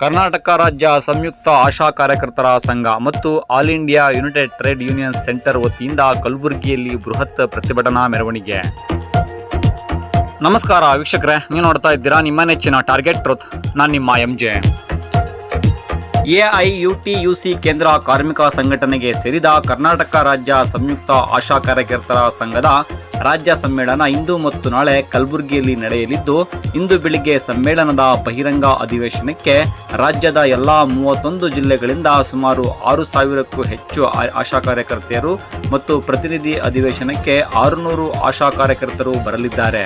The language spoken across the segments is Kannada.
ಕರ್ನಾಟಕ ರಾಜ್ಯ ಸಂಯುಕ್ತ ಆಶಾ ಕಾರ್ಯಕರ್ತರ ಸಂಘ ಮತ್ತು all India united trade union centre ವತಿಯಿಂದ ಕಲಬುರಗಿಯಲ್ಲಿ ಬೃಹತ್ ಪ್ರತಿಭಟನಾ ಮೆರವಣಿಗೆ. ನಮಸ್ಕಾರ ವೀಕ್ಷಕರೇ, ನೀವು ನೋಡ್ತಾ ಇದ್ದೀರಾ ನಿಮ್ಮ ನೆಚ್ಚಿನ ಟಾರ್ಗೆಟ್ ಟ್ರೂತ್. ನಾನು ನಿಮ್ಮ ಎಂ ಜೆ. ಎಐಯುಟಿಯುಸಿ ಕೇಂದ್ರ ಕಾರ್ಮಿಕ ಸಂಘಟನೆಗೆ ಸೇರಿದ ಕರ್ನಾಟಕ ರಾಜ್ಯ ಸಂಯುಕ್ತ ಆಶಾ ಕಾರ್ಯಕರ್ತರ ಸಂಘದ ರಾಜ್ಯ ಸಮ್ಮೇಳನ ಇಂದು ಮತ್ತು ನಾಳೆ ಕಲಬುರಗಿಯಲ್ಲಿ ನಡೆಯಲಿದ್ದು, ಇಂದು ಬೆಳಿಗ್ಗೆ ಸಮ್ಮೇಳನದ ಬಹಿರಂಗ ಅಧಿವೇಶನಕ್ಕೆ ರಾಜ್ಯದ ಎಲ್ಲಾ ಮೂವತ್ತೊಂದು ಜಿಲ್ಲೆಗಳಿಂದ ಸುಮಾರು ಆರು ಸಾವಿರಕ್ಕೂ ಹೆಚ್ಚು ಆಶಾ ಕಾರ್ಯಕರ್ತೆಯರು ಮತ್ತು ಪ್ರತಿನಿಧಿ ಅಧಿವೇಶನಕ್ಕೆ ಆರುನೂರು ಆಶಾ ಕಾರ್ಯಕರ್ತರು ಬರಲಿದ್ದಾರೆ.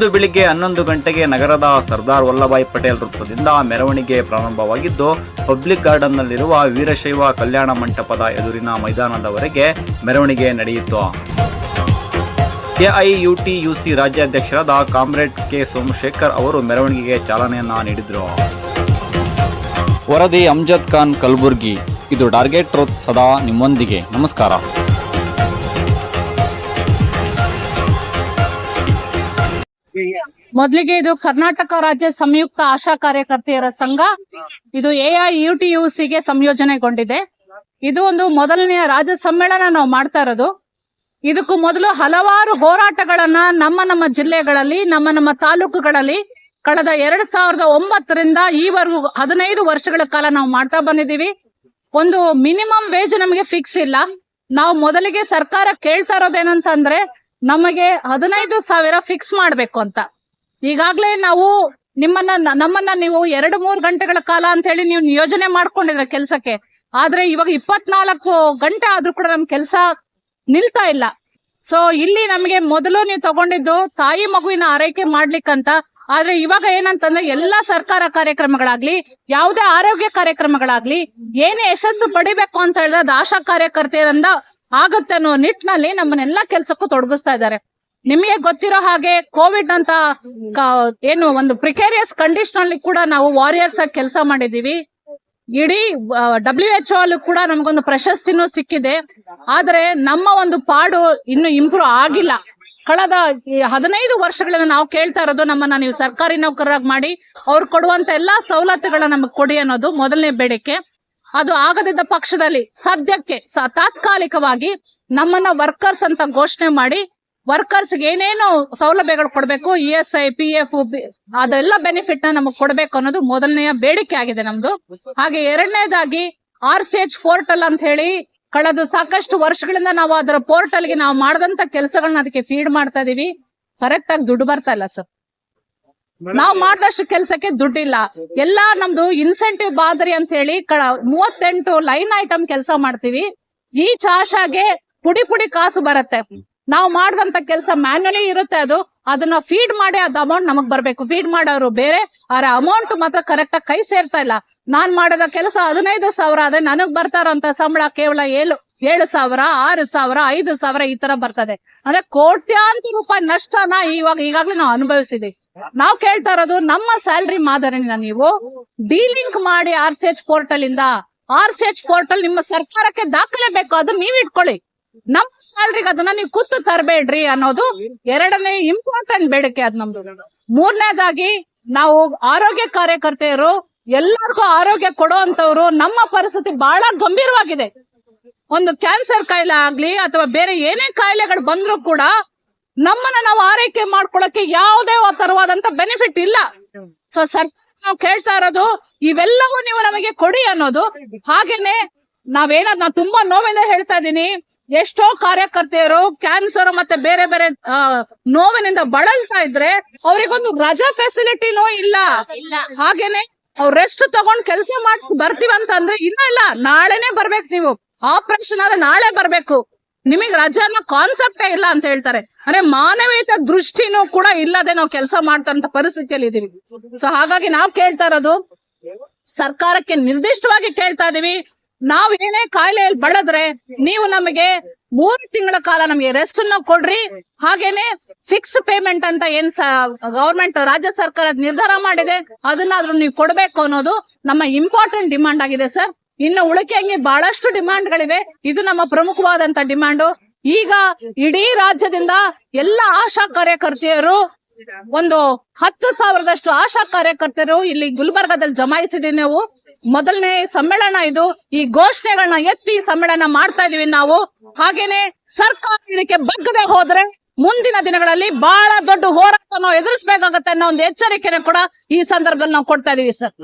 ಇಂದು ಬೆಳಿಗ್ಗೆ ಹನ್ನೊಂದು ಗಂಟೆಗೆ ನಗರದ ಸರ್ದಾರ್ ವಲ್ಲಭಾಯ್ ಪಟೇಲ್ ವೃತ್ತದಿಂದ ಮೆರವಣಿಗೆ ಪ್ರಾರಂಭವಾಗಿದ್ದು, ಪಬ್ಲಿಕ್ ಗಾರ್ಡನ್ನಲ್ಲಿರುವ ವೀರಶೈವ ಕಲ್ಯಾಣ ಮಂಟಪದ ಎದುರಿನ ಮೈದಾನದವರೆಗೆ ಮೆರವಣಿಗೆ ನಡೆಯಿತು. ಎಐಯುಟಿಯುಸಿ ರಾಜ್ಯಾಧ್ಯಕ್ಷರಾದ ಕಾಮ್ರೇಡ್ ಕೆ. ಸೋಮಶೇಖರ್ ಅವರು ಮೆರವಣಿಗೆಗೆ ಚಾಲನೆಯನ್ನ ನೀಡಿದರು. ವರದಿ ಅಮ್ಜದ್ ಖಾನ್ ಕಲಬುರ್ಗಿ. ಇದು ಟಾರ್ಗೆಟ್ ಟ್ರೋತ್ ಸದಾ ನಿಮ್ಮೊಂದಿಗೆ. ನಮಸ್ಕಾರ. ಮೊದಲಿಗೆ ಇದು ಕರ್ನಾಟಕ ರಾಜ್ಯ ಸಂಯುಕ್ತ ಆಶಾ ಕಾರ್ಯಕರ್ತೆಯರ ಸಂಘ. ಇದು ಎಐ ಗೆ ಸಂಯೋಜನೆಗೊಂಡಿದೆ. ಇದು ಒಂದು ಮೊದಲನೆಯ ರಾಜ್ಯ ಸಮ್ಮೇಳನ ನಾವು ಮಾಡ್ತಾ ಇರೋದು. ಇದಕ್ಕೂ ಮೊದಲು ಹಲವಾರು ಹೋರಾಟಗಳನ್ನ ನಮ್ಮ ನಮ್ಮ ಜಿಲ್ಲೆಗಳಲ್ಲಿ, ನಮ್ಮ ನಮ್ಮ ತಾಲೂಕುಗಳಲ್ಲಿ ಕಳೆದ ಎರಡ್ ಸಾವಿರದ ಒಂಬತ್ತರಿಂದ ಈವರೆಗೂ ಹದಿನೈದು ವರ್ಷಗಳ ಕಾಲ ನಾವು ಮಾಡ್ತಾ ಬಂದಿದ್ದೀವಿ. ಒಂದು ಮಿನಿಮಮ್ ವೇಜ್ ನಮಗೆ ಫಿಕ್ಸ್ ಇಲ್ಲ. ನಾವು ಮೊದಲಿಗೆ ಸರ್ಕಾರ ಕೇಳ್ತಾ ಇರೋದೇನಂತಂದ್ರೆ, ನಮಗೆ ಹದಿನೈದು ಸಾವಿರ ಫಿಕ್ಸ್ ಮಾಡ್ಬೇಕು ಅಂತ. ಈಗಾಗ್ಲೇ ನಾವು ನಿಮ್ಮನ್ನ, ನಮ್ಮನ್ನ ನೀವು ಎರಡು ಮೂರು ಗಂಟೆಗಳ ಕಾಲ ಅಂತ ಹೇಳಿ ನೀವು ಯೋಜನೆ ಮಾಡ್ಕೊಂಡಿದ್ರ ಕೆಲ್ಸಕ್ಕೆ. ಆದ್ರೆ ಇವಾಗ ಇಪ್ಪತ್ನಾಲ್ಕು ಗಂಟೆ ಆದ್ರೂ ಕೂಡ ನಮ್ ಕೆಲ್ಸ ನಿಲ್ತಾ ಇಲ್ಲ. ಸೊ ಇಲ್ಲಿ ನಮಗೆ ಮೊದಲು ನೀವು ತಗೊಂಡಿದ್ದು ತಾಯಿ ಮಗುವಿನ ಆರೈಕೆ ಮಾಡ್ಲಿಕ್ಕಂತ. ಆದ್ರೆ ಇವಾಗ ಏನಂತಂದ್ರೆ ಎಲ್ಲಾ ಸರ್ಕಾರ ಕಾರ್ಯಕ್ರಮಗಳಾಗ್ಲಿ, ಯಾವುದೇ ಆರೋಗ್ಯ ಕಾರ್ಯಕ್ರಮಗಳಾಗ್ಲಿ, ಏನೇ ಯಶಸ್ಸು ಪಡಿಬೇಕು ಅಂತ ಹೇಳಿದ್ರೆ ಅದು ಆಶಾ ಕಾರ್ಯಕರ್ತೆಯರಿಂದ ಆಗುತ್ತೆ ಅನ್ನೋ ನಿಟ್ಟಿನಲ್ಲಿ ನಮ್ಮನ್ನೆಲ್ಲಾ ಕೆಲ್ಸಕ್ಕೂ ತೊಡಗಿಸ್ತಾ ಇದ್ದಾರೆ. ನಿಮಗೆ ಗೊತ್ತಿರೋ ಹಾಗೆ ಕೋವಿಡ್ ಅಂತ ಏನು ಒಂದು ಪ್ರಿಕೇರಿಯಸ್ ಕಂಡೀಷನ್ ಅಲ್ಲಿ ಕೂಡ ನಾವು ವಾರಿಯರ್ಸ್ ಆಗಿ ಕೆಲಸ ಮಾಡಿದೀವಿ ಇಡೀ ಡಬ್ಲ್ಯೂ ಎಚ್ ಅಲ್ಲೂ ಕೂಡ ನಮಗೊಂದು ಪ್ರಶಸ್ತಿನೂ ಸಿಕ್ಕಿದೆ. ಆದ್ರೆ ನಮ್ಮ ಒಂದು ಪಾಡು ಇನ್ನು ಇಂಪ್ರೂವ್ ಆಗಿಲ್ಲ. ಕಳೆದ ಹದಿನೈದು ವರ್ಷಗಳಿಂದ ನಾವು ಕೇಳ್ತಾ ಇರೋದು ನಮ್ಮನ್ನ ನೀವು ಸರ್ಕಾರಿ ನೌಕರರಾಗಿ ಮಾಡಿ ಅವ್ರು ಕೊಡುವಂತ ಎಲ್ಲಾ ಸವಲತ್ತುಗಳನ್ನ ನಮಗೆ ಕೊಡಿ ಅನ್ನೋದು ಮೊದಲನೇ ಬೇಡಿಕೆ. ಅದು ಆಗದಿದ್ದ ಪಕ್ಷದಲ್ಲಿ ಸದ್ಯಕ್ಕೆ ತಾತ್ಕಾಲಿಕವಾಗಿ ನಮ್ಮನ್ನ ವರ್ಕರ್ಸ್ ಅಂತ ಘೋಷಣೆ ಮಾಡಿ ವರ್ಕರ್ಸ್ ಏನೇನು ಸೌಲಭ್ಯಗಳು ಕೊಡಬೇಕು E S I P F ಅದೆಲ್ಲ ಬೆನಿಫಿಟ್ನ ನಮಗೆ ಕೊಡಬೇಕು ಅನ್ನೋದು ಮೊದಲನೆಯ ಬೇಡಿಕೆ ಆಗಿದೆ ನಮ್ದು. ಹಾಗೆ ಎರಡನೇದಾಗಿ ಆರ್ ಸಿ ಎಚ್ ಪೋರ್ಟಲ್ ಅಂತ ಹೇಳಿ, ಕಳೆದ ಸಾಕಷ್ಟು ವರ್ಷಗಳಿಂದ ನಾವು ಅದರ ಪೋರ್ಟಲ್ಗೆ ನಾವು ಮಾಡಿದಂತ ಕೆಲಸಗಳನ್ನ ಅದಕ್ಕೆ ಫೀಡ್ ಮಾಡ್ತಾ ಇದೀವಿ. ಕರೆಕ್ಟ್ ಆಗಿ ದುಡ್ಡು ಬರ್ತಾ ಇಲ್ಲ ಸರ್ ನಾವು ಮಾಡಿದಷ್ಟು ಕೆಲಸಕ್ಕೆ ದುಡ್ಡಿಲ್ಲ. ಎಲ್ಲಾ ನಮ್ದು ಇನ್ಸೆಂಟಿವ್ ಬಾದರಿ ಅಂತ ಹೇಳಿ ಮೂವತ್ತೆಂಟು ಲೈನ್ ಐಟಮ್ ಕೆಲಸ ಮಾಡ್ತೀವಿ. ಈ ಚಾಶಾಗೆ ಪುಡಿ ಪುಡಿ ಕಾಸು ಬರುತ್ತೆ. ನಾವು ಮಾಡಿದಂತ ಕೆಲಸ ಮ್ಯಾನ್ಯಲಿ ಇರುತ್ತೆ ಅದು. ಅದನ್ನ ಫೀಡ್ ಮಾಡಿ ಅದು ಅಮೌಂಟ್ ನಮಗ್ ಬರ್ಬೇಕು. ಫೀಡ್ ಮಾಡೋರು ಬೇರೆ, ಆದ್ರೆ ಅಮೌಂಟ್ ಮಾತ್ರ ಕರೆಕ್ಟ್ ಆಗಿ ಕೈ ಸೇರ್ತಾ ಇಲ್ಲ. ನಾನ್ ಮಾಡಿದ ಕೆಲಸ ಹದಿನೈದು ಸಾವಿರ, ಆದ್ರೆ ನನಗ್ ಬರ್ತಾ ಇರೋಂತ ಸಂಬಳ ಕೇವಲ ಏಳು ಏಳು ಸಾವಿರ, ಆರು ಸಾವಿರ, ಐದು ಸಾವಿರ ಈ ತರ ಬರ್ತದೆ. ಅಂದ್ರೆ ಕೋಟ್ಯಾಂತರ ರೂಪಾಯಿ ನಷ್ಟನ ಇವಾಗ ಈಗಾಗ್ಲೇ ನಾವು ಅನುಭವಿಸಿದೀವಿ. ನಾವು ಕೇಳ್ತಾ ಇರೋದು ನಮ್ಮ ಸ್ಯಾಲ್ರಿ ಮಾದರಿನ ನೀವು ಡೀಲಿಂಕ್ ಮಾಡಿ ಆರ್ ಸಿ ಎಚ್ ಪೋರ್ಟಲ್ ಇಂದ ಆರ್ ಸಿ ಎಚ್ ಪೋರ್ಟಲ್ ನಿಮ್ಮ ಸರ್ಕಾರಕ್ಕೆ ದಾಖಲೆ ಬೇಕು, ಅದು ನೀವ್ ಇಟ್ಕೊಳ್ಳಿ. ನಮ್ಮ ಸ್ಯಾಲ್ರಿಗೆ ಅದನ್ನ ನೀವು ಕುತ್ತು ತರಬೇಡ್ರಿ ಅನ್ನೋದು ಎರಡನೇ ಇಂಪಾರ್ಟೆಂಟ್ ಬೇಡಿಕೆ ಅದ್ ನಮ್ದು. ಮೂರನೇದಾಗಿ ನಾವು ಆರೋಗ್ಯ ಕಾರ್ಯಕರ್ತೆಯರು ಎಲ್ಲರಿಗೂ ಆರೋಗ್ಯ ಕೊಡುವಂತವ್ರು ನಮ್ಮ ಪರಿಸ್ಥಿತಿ ಬಹಳ ಗಂಭೀರವಾಗಿದೆ. ಒಂದು ಕ್ಯಾನ್ಸರ್ ಕಾಯಿಲೆ ಆಗ್ಲಿ ಅಥವಾ ಬೇರೆ ಏನೇ ಕಾಯಿಲೆಗಳು ಬಂದ್ರು ಕೂಡ ನಮ್ಮನ್ನ ನಾವು ಆರೈಕೆ ಮಾಡ್ಕೊಳಕ್ಕೆ ಯಾವುದೇ ತರವಾದಂತ ಬೆನಿಫಿಟ್ ಇಲ್ಲ. ಸೊ ಸರ್ಕಾರ ನಾವು ಕೇಳ್ತಾ ಇರೋದು ಇವೆಲ್ಲವೂ ನೀವು ನಮಗೆ ಕೊಡಿ ಅನ್ನೋದು. ಹಾಗೇನೆ ನಾವೇನ ನಾ ತುಂಬಾ ನೋವಿಂದ ಹೇಳ್ತಾ ಇದ್ದೀನಿ. ಎಷ್ಟೋ ಕಾರ್ಯಕರ್ತೆಯರು ಕ್ಯಾನ್ಸರ್ ಮತ್ತೆ ಬೇರೆ ಬೇರೆ ನೋವಿನಿಂದ ಬಳಲ್ತಾ ಇದ್ರೆ ಅವರಿಗೊಂದು ರಜಾ ಫೆಸಿಲಿಟಿನೂ ಇಲ್ಲ. ಹಾಗೇನೆ ಅವ್ರು ರೆಸ್ಟ್ ತಗೊಂಡ್ ಕೆಲಸ ಮಾಡಿ ಬರ್ತೀವಂತ ಅಂದ್ರೆ ಇಲ್ಲ ಇಲ್ಲ. ನಾಳೆನೆ ಬರ್ಬೇಕು ನೀವು. ಆಪರೇಷನ್ ಆದ್ರೆ ನಾಳೆ ಬರ್ಬೇಕು. ನಿಮಗ್ ರಜಾ ಅನ್ನೋ ಕಾನ್ಸೆಪ್ಟೇ ಇಲ್ಲ ಅಂತ ಹೇಳ್ತಾರೆ. ಅಂದ್ರೆ ಮಾನವೀಯತೆ ದೃಷ್ಟಿನೂ ಕೂಡ ಇಲ್ಲದೆ ನಾವು ಕೆಲಸ ಮಾಡ್ತಾರಂತ ಪರಿಸ್ಥಿತಿಯಲ್ಲಿ ಇದೀವಿ. ಸೊ ಹಾಗಾಗಿ ನಾವ್ ಕೇಳ್ತಾ ಇರೋದು ಸರ್ಕಾರಕ್ಕೆ ನಿರ್ದಿಷ್ಟವಾಗಿ ಕೇಳ್ತಾ ಇದೀವಿ. ನಾವ್ ಏನೇ ಕಾಯಿಲೆಯಲ್ಲಿ ಬಳದ್ರೆ ನೀವು ನಮಗೆ ಮೂರು ತಿಂಗಳ ಕಾಲ ನಮಗೆ ರೆಸ್ಟ್ ಅನ್ನ ಕೊಡ್ರಿ. ಹಾಗೇನೆ ಫಿಕ್ಸ್ಡ್ ಪೇಮೆಂಟ್ ಅಂತ ಏನ್ ಗವರ್ಮೆಂಟ್ ರಾಜ್ಯ ಸರ್ಕಾರ ನಿರ್ಧಾರ ಮಾಡಿದೆ. ಅದನ್ನಾದ್ರೂ ನೀವು ಕೊಡ್ಬೇಕು ಅನ್ನೋದು ನಮ್ಮ ಇಂಪಾರ್ಟೆಂಟ್ ಡಿಮಾಂಡ್ ಆಗಿದೆ ಸರ್ ಇನ್ನು ಉಳಿಕೆ ಹಂಗೆ ಬಹಳಷ್ಟು ಡಿಮಾಂಡ್ಗಳಿವೆ ಇದು ನಮ್ಮ ಪ್ರಮುಖವಾದಂತ ಡಿಮಾಂಡು ಈಗ ಇಡೀ ರಾಜ್ಯದಿಂದ ಎಲ್ಲ ಆಶಾ ಕಾರ್ಯಕರ್ತೆಯರು ಒಂದು ಹತ್ತು ಸಾವಿರದಷ್ಟು ಆಶಾ ಕಾರ್ಯಕರ್ತರು ಇಲ್ಲಿ ಗುಲ್ಬರ್ಗಾದಲ್ಲಿ ಜಮಾಯಿಸಿದೀವಿ ನಾವು. ಮೊದಲನೇ ಸಮ್ಮೇಳನ ಇದು. ಈ ಘೋಷಣೆಗಳನ್ನ ಎತ್ತಿ ಸಮ್ಮೇಳನ ಮಾಡ್ತಾ ಇದೀವಿ ನಾವು. ಹಾಗೇನೆ ಸರ್ಕಾರ ಇದಕ್ಕೆ ಬಗ್ಗದೆ ಹೋದ್ರೆ ಮುಂದಿನ ದಿನಗಳಲ್ಲಿ ಬಹಳ ದೊಡ್ಡ ಹೋರಾಟ ಎದುರಿಸಬೇಕಾಗತ್ತೆ ಅನ್ನೋ ಒಂದು ಎಚ್ಚರಿಕೆನ ಕೂಡ ಈ ಸಂದರ್ಭದಲ್ಲಿ ನಾವು ಕೊಡ್ತಾ ಇದೀವಿ ಸರ್.